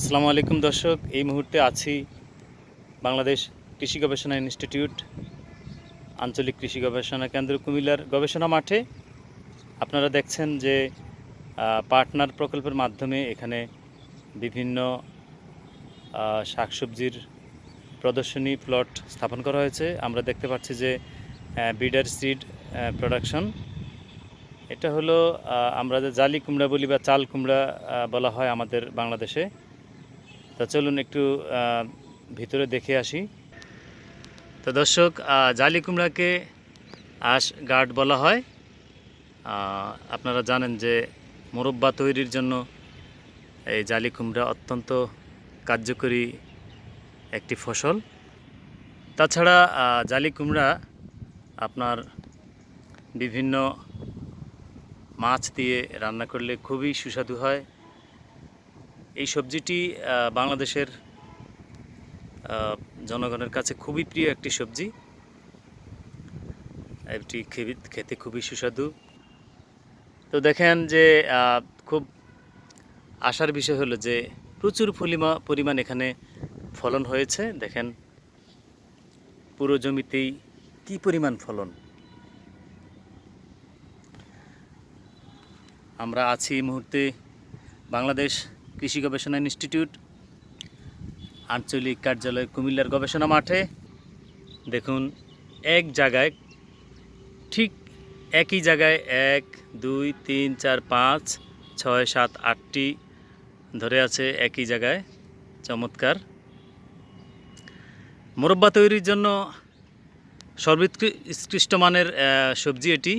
আসসালামু আলাইকুম দর্শক, এই মুহূর্তে আছি বাংলাদেশ কৃষি গবেষণা ইনস্টিটিউট, আঞ্চলিক কৃষি গবেষণা কেন্দ্র কুমিল্লার গবেষণা মাঠে। আপনারা দেখছেন যে পার্টনার প্রকল্পের মাধ্যমে এখানে বিভিন্ন শাকসবজির প্রদর্শনী প্লট স্থাপন করা হয়েছে। আমরা দেখতে পাচ্ছি যে বিডার সিড প্রোডাকশন এটা হলো আমরা যে জালি কুমড়া বলি বা চাল কুমড়া বলা হয় আমাদের বাংলাদেশে। তা চলুন একটু ভিতরে দেখে আসি। তো দর্শক জালি কুমড়াকে আশ গার্ড বলা হয়। আপনারা জানেন যে মোরব্বা তৈরির জন্য এই জালি কুমড়া অত্যন্ত কার্যকরী একটি ফসল। তাছাড়া জালি কুমড়া আপনার বিভিন্ন মাছ দিয়ে রান্না করলে খুবই সুস্বাদু হয়। এই সবজিটি বাংলাদেশের জনগণের কাছে খুবই প্রিয় একটি সবজি। এটি খেতে খুবই সুস্বাদু। তো দেখেন যে খুব আশার বিষয় হলো যে, প্রচুর পরিমা পরিমাণ এখানে ফলন হয়েছে। দেখেন পুরো জমিতেই কি পরিমাণ ফলন। আমরা আছি এই মুহূর্তে বাংলাদেশ কৃষি গবেষণা ইনস্টিটিউট, আঞ্চলিক কার্যালয় কুমিল্লার গবেষণা মাঠে। দেখুন, এক জায়গায়, ঠিক একই জায়গায় এক, দুই, তিন, চার, পাঁচ, ছয়, সাত, আটটি ধরে আছে একই জায়গায়। চমৎকার। মোরব্বা তৈরির জন্য সর্বোৎকৃষ্ট মানের সবজি এটি।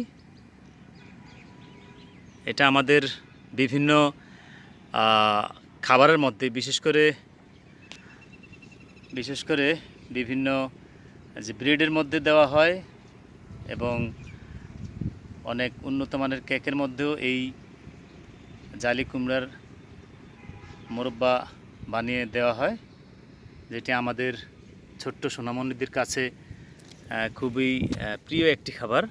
এটা আমাদের বিভিন্ন খাবারের মধ্যে, বিশেষ করে বিশেষ করে বিভিন্ন যে ব্রেডের মধ্যে দেওয়া হয় এবং অনেক উন্নত মানের কেকের মধ্যেও এই জালি কুমড়ার মোরব্বা বানিয়ে দেওয়া হয়, যেটি আমাদের ছোট্ট সোনামণিদের কাছে খুবই প্রিয় একটি খাবার।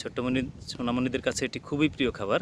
ছোট্ট মণি সোনামণিদের কাছে এটি খুবই প্রিয় খাবার।